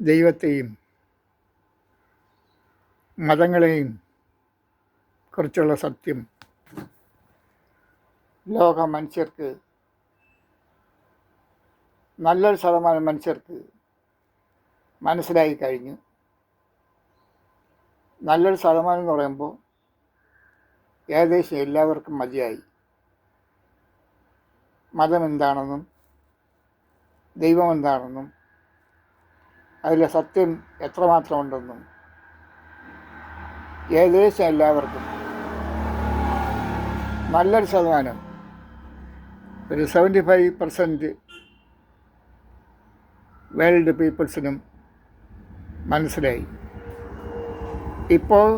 ദൈവത്തെയും മതങ്ങളെയും കുറിച്ചുള്ള സത്യം ലോക മനുഷ്യർക്ക് നല്ലൊരു ശതമാനം മനുഷ്യർക്ക് മനസ്സിലായി കഴിഞ്ഞു. നല്ലൊരു ശതമാനം എന്ന് പറയുമ്പോൾ ഏകദേശം എല്ലാവർക്കും മതിയായി. മതം എന്താണെന്നും ദൈവം എന്താണെന്നും അതിലെ സത്യം എത്രമാത്രം ഉണ്ടെന്നും ഏകദേശം എല്ലാവർക്കും നല്ലൊരു ശതമാനം ഒരു സെവന്റി ഫൈവ് പെർസെന്റ് വേൾഡ് പീപ്പിൾസിനും മനസ്സിലായി. ഇപ്പോൾ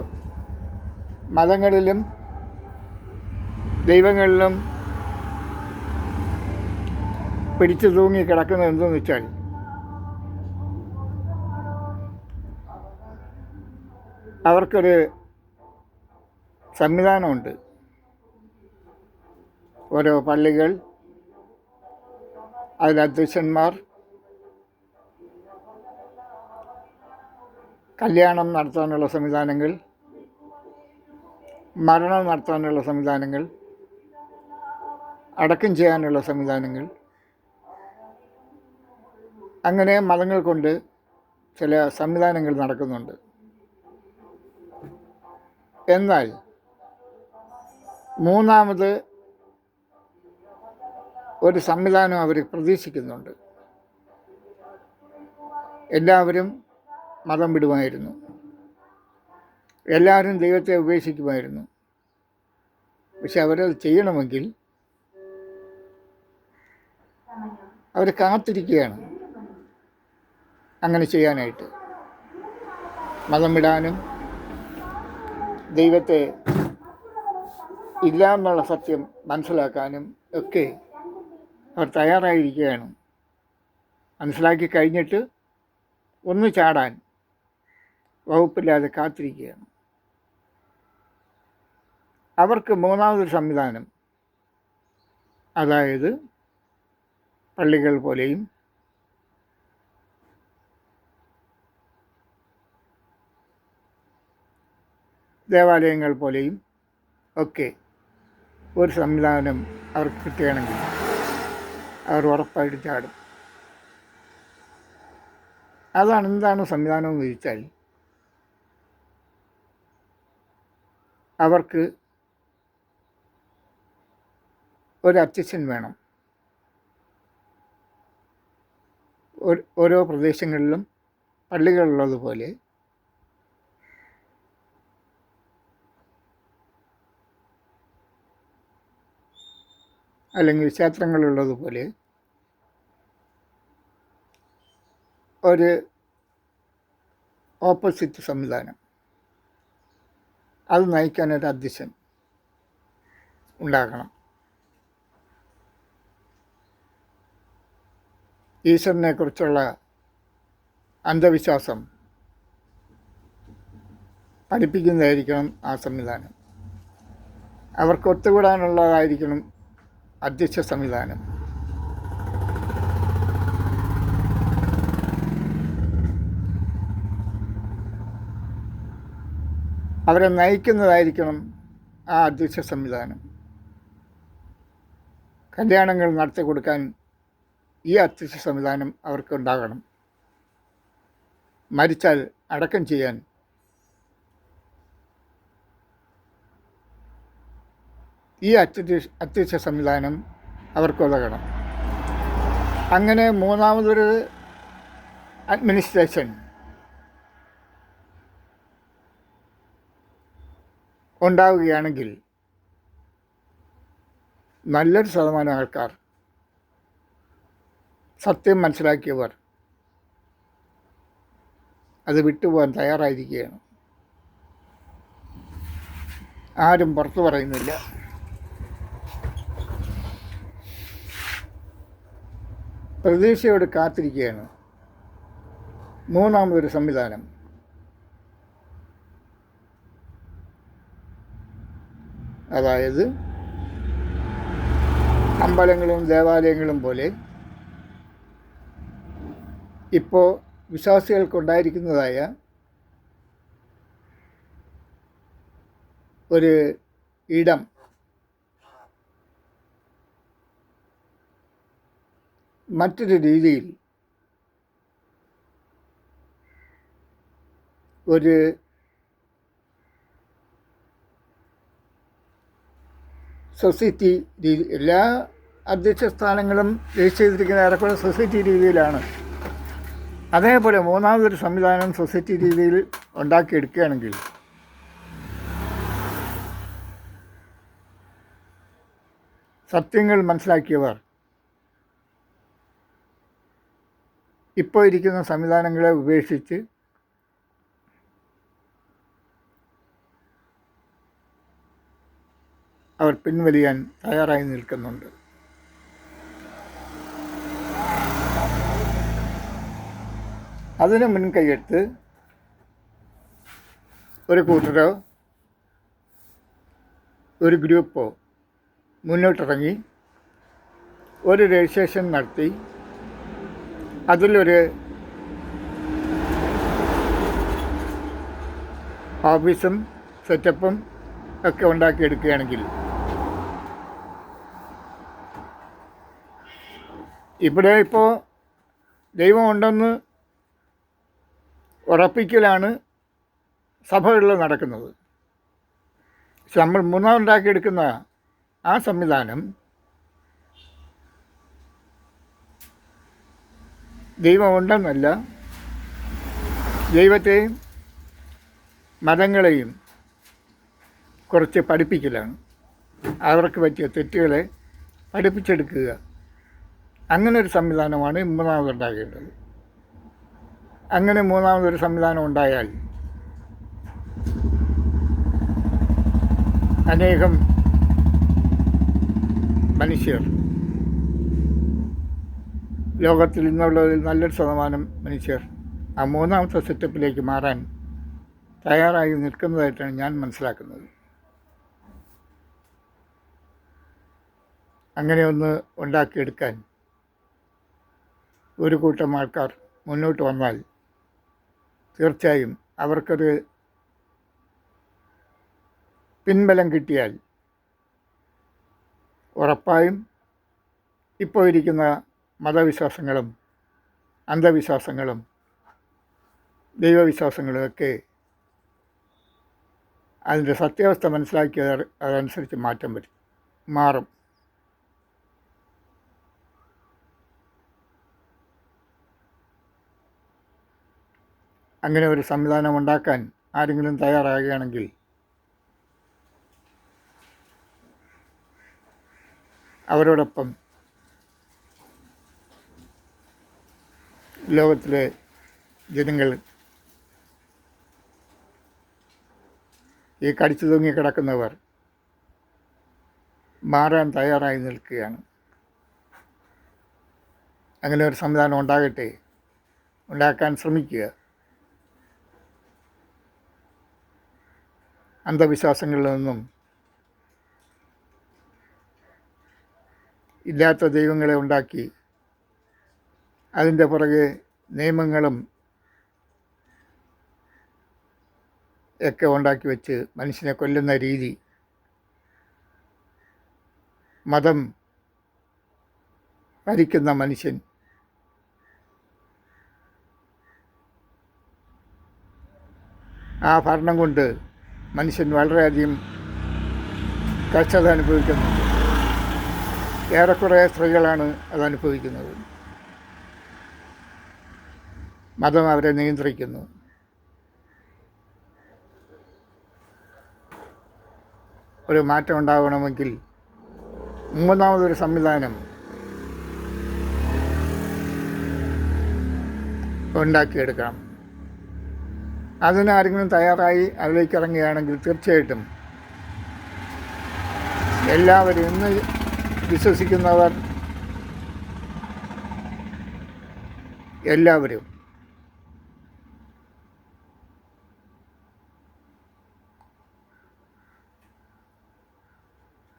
മതങ്ങളിലും ദൈവങ്ങളിലും പിടിച്ചു തൂങ്ങി കിടക്കുന്നത് എന്തെന്ന് വെച്ചാൽ അവർക്കൊരു സംവിധാനമുണ്ട്. ഓരോ പള്ളികൾ അതിൽ അധ്യക്ഷന്മാർ കല്യാണം നടത്താനുള്ള സംവിധാനങ്ങൾ മരണം നടത്താനുള്ള സംവിധാനങ്ങൾ അടക്കം ചെയ്യാനുള്ള സംവിധാനങ്ങൾ. അങ്ങനെ മതങ്ങൾ കൊണ്ട് ചില സംവിധാനങ്ങൾ നടക്കുന്നുണ്ട്. എന്നാൽ മൂന്നാമത് ഒരു സംവിധാനം അവർ പ്രതീക്ഷിക്കുന്നുണ്ട്. എല്ലാവരും മതം വിടുമായിരുന്നു. എല്ലാവരും ദൈവത്തെ ഉപേക്ഷിക്കുമായിരുന്നു. പക്ഷെ അവരത് ചെയ്യണമെങ്കിൽ അവർ കാത്തിരിക്കുകയാണ് അങ്ങനെ ചെയ്യാനായിട്ട്. മതം വിടാനും ദൈവത്തെ ഇല്ല എന്നുള്ള സത്യം മനസ്സിലാക്കാനും ഒക്കെ അവർ തയ്യാറായിരിക്കുകയാണ്. മനസ്സിലാക്കി കഴിഞ്ഞിട്ട് ഒന്ന് ചാടാൻ വകുപ്പില്ലാതെ കാത്തിരിക്കുകയാണ്. അവർക്ക് മൂന്നാമതൊരു സംവിധാനം. അതായത് പള്ളികൾ പോലെയും ദേവാലയങ്ങൾ പോലെയും ഒക്കെ ഒരു സംവിധാനം അവർക്ക് കിട്ടുകയാണെങ്കിൽ അവർ ഉറപ്പായിട്ട് ചാടും. അതാണ് എന്താണ് സംവിധാനം എന്ന് ചോദിച്ചാൽ അവർക്ക് ഒരു വേണം. ഓരോ പ്രദേശങ്ങളിലും പള്ളികളുള്ളതുപോലെ അല്ലെങ്കിൽ ക്ഷേത്രങ്ങളുള്ളതുപോലെ ഒരു ഓപ്പോസിറ്റ് സംവിധാനം. അത് നയിക്കാൻ ഒരു അധ്യക്ഷൻ ഉണ്ടാകണം. ഈശ്വരനെ കുറിച്ചുള്ള അന്ധവിശ്വാസം പഠിപ്പിക്കുന്നതായിരിക്കണം ആ സംവിധാനം. അവർക്ക് ഒത്തുകൂടാനുള്ളതായിരിക്കണം അധ്യക്ഷ സംവിധാനം. അവരെ നയിക്കുന്നതായിരിക്കണം ആ അധ്യക്ഷ സംവിധാനം. കല്യാണങ്ങൾ നടത്തി കൊടുക്കാൻ ഈ അധ്യക്ഷ സംവിധാനം അവർക്ക് ഉണ്ടാകണം മരിച്ചാൽ അടക്കം ചെയ്യാൻ ഈ അധ്യക്ഷ അധ്യക്ഷ സംവിധാനം അവർക്ക് ഉതകണം അങ്ങനെ മൂന്നാമതൊരു അഡ്മിനിസ്ട്രേഷൻ ഉണ്ടാവുകയാണെങ്കിൽ നല്ലൊരു ശതമാനം ആൾക്കാർ സത്യം മനസ്സിലാക്കിയവർ അത് വിട്ടുപോകാൻ തയ്യാറായിരിക്കുകയാണ്. ആരും പുറത്തു പറയുന്നില്ല. പ്രതീക്ഷയോട് കാത്തിരിക്കുകയാണ്. മൂന്നാമതൊരു സംവിധാനം. അതായത് അമ്പലങ്ങളും ദേവാലയങ്ങളും പോലെ ഇപ്പോൾ വിശ്വാസികൾക്കുണ്ടായിരിക്കുന്നതായ ഒരു ഇടം മറ്റൊരു രീതിയിൽ ഒരു സൊസൈറ്റി രീതി എല്ലാ അധ്യക്ഷ സ്ഥാനങ്ങളും രജിസ്റ്റർ ചെയ്തിരിക്കുന്ന ഏറെക്കുറെ സൊസൈറ്റി രീതിയിലാണ്. അതേപോലെ മൂന്നാമതൊരു സംവിധാനം സൊസൈറ്റി രീതിയിൽ ഉണ്ടാക്കിയെടുക്കുകയാണെങ്കിൽ സത്യങ്ങൾ മനസ്സിലാക്കിയവർ ഇപ്പോൾ ഇരിക്കുന്ന സംവിധാനങ്ങളെ ഉപേക്ഷിച്ച് അവർ പിൻവലിയാൻ തയ്യാറായി നിൽക്കുന്നുണ്ട്. അതിന് മുൻകൈയെടുത്ത് ഒരു കൂട്ടരോ ഒരു ഗ്രൂപ്പോ മുന്നോട്ടിറങ്ങി ഒരു രജിസ്ട്രേഷൻ നടത്തി അതിലൊരു ഓഫീസും സെറ്റപ്പും ഒക്കെ ഉണ്ടാക്കിയെടുക്കുകയാണെങ്കിൽ ഇവിടെ ഇപ്പോൾ ദൈവമുണ്ടെന്ന് ഉറപ്പിക്കലാണ് സഭകളിൽ നടക്കുന്നത്. നമ്മൾ മൂന്നാമുണ്ടാക്കിയെടുക്കുന്ന ആ സംവിധാനം ദൈവമുണ്ടെന്നല്ല ദൈവത്തെയും മതങ്ങളെയും കുറച്ച് പഠിപ്പിക്കലാണ്. അവർക്ക് പറ്റിയ തെറ്റുകളെ പഠിപ്പിച്ചെടുക്കുക. അങ്ങനെ ഒരു സംവിധാനമാണ് മൂന്നാമതുണ്ടാകേണ്ടത്. അങ്ങനെ മൂന്നാമതൊരു സംവിധാനം ഉണ്ടായാൽ അനേകം മനുഷ്യർ ലോകത്തിൽ ഇന്നുള്ളതിൽ നല്ലൊരു ശതമാനം മനുഷ്യർ ആ മൂന്നാമത്തെ സെറ്റപ്പിലേക്ക് മാറാൻ തയ്യാറായി നിൽക്കുന്നതായിട്ടാണ് ഞാൻ മനസ്സിലാക്കുന്നത്. അങ്ങനെ ഒന്ന് ഉണ്ടാക്കിയെടുക്കാൻ ഒരു കൂട്ടം ആൾക്കാർ മുന്നോട്ട് വന്നാൽ തീർച്ചയായും അവർക്കൊരു പിൻബലം കിട്ടിയാൽ ഉറപ്പായും ഇപ്പോൾ ഇരിക്കുന്ന മതവിശ്വാസങ്ങളും അന്ധവിശ്വാസങ്ങളും ദൈവവിശ്വാസങ്ങളുമൊക്കെ അതിന്റെ സത്യാവസ്ഥ മനസ്സിലാക്കിയത് അതനുസരിച്ച് മാറ്റം വരും മാറും. അങ്ങനെ ഒരു സംവിധാനം ഉണ്ടാക്കാൻ ആരെങ്കിലും തയ്യാറാകുകയാണെങ്കിൽ അവരോടൊപ്പം ലോകത്തിലെ ജനങ്ങൾ ഈ കടിച്ചു തൂങ്ങി കിടക്കുന്നവർ മാറാൻ തയ്യാറായി നിൽക്കുകയാണ്. അങ്ങനെ ഒരു സംവിധാനം ഉണ്ടാകട്ടെ ഉണ്ടാക്കാൻ ശ്രമിക്കുക. അന്ധവിശ്വാസങ്ങളിൽ നിന്നും ഇല്ലാത്ത ദൈവങ്ങളെ ഉണ്ടാക്കി അതിന്റെ പുറകെ നിയമങ്ങളും ഒക്കെ ഉണ്ടാക്കി വെച്ച് മനുഷ്യനെ കൊല്ലുന്ന രീതി മതം ഭരിക്കുന്ന മനുഷ്യൻ ആ ഭരണം കൊണ്ട് മനുഷ്യൻ വളരെയധികം കഷ്ടത അനുഭവിക്കുന്നുണ്ട്. ഏറെക്കുറെ സ്ത്രീകളാണ് അത് അനുഭവിക്കുന്നത് മതം അവരെ നിയന്ത്രിക്കുന്നു. ഒരു മാറ്റം ഉണ്ടാകണമെങ്കിൽ മൂന്നാമതൊരു സംവിധാനം ഉണ്ടാക്കിയെടുക്കണം. അതിന് ആരെങ്കിലും തയ്യാറായി അതിലേക്ക് ഇറങ്ങുകയാണെങ്കിൽ തീർച്ചയായിട്ടും എല്ലാവരും ഇന്ന് വിശ്വസിക്കുന്നവർ എല്ലാവരും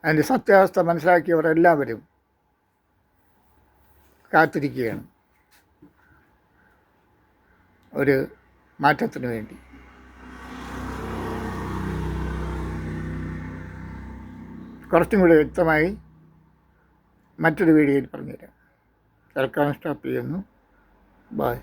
അതിന്റെ സത്യാവസ്ഥ മനസ്സിലാക്കിയവർ എല്ലാവരും കാത്തിരിക്കുകയാണ്. ഒരു മാറ്റത്തിന് വേണ്ടി. കുറച്ചും കൂടി വ്യക്തമായി മറ്റൊരു വീഡിയോയിൽ പറഞ്ഞുതരാം. തൽക്കാലം സ്റ്റോപ്പ് ചെയ്യുന്നു. ബായ്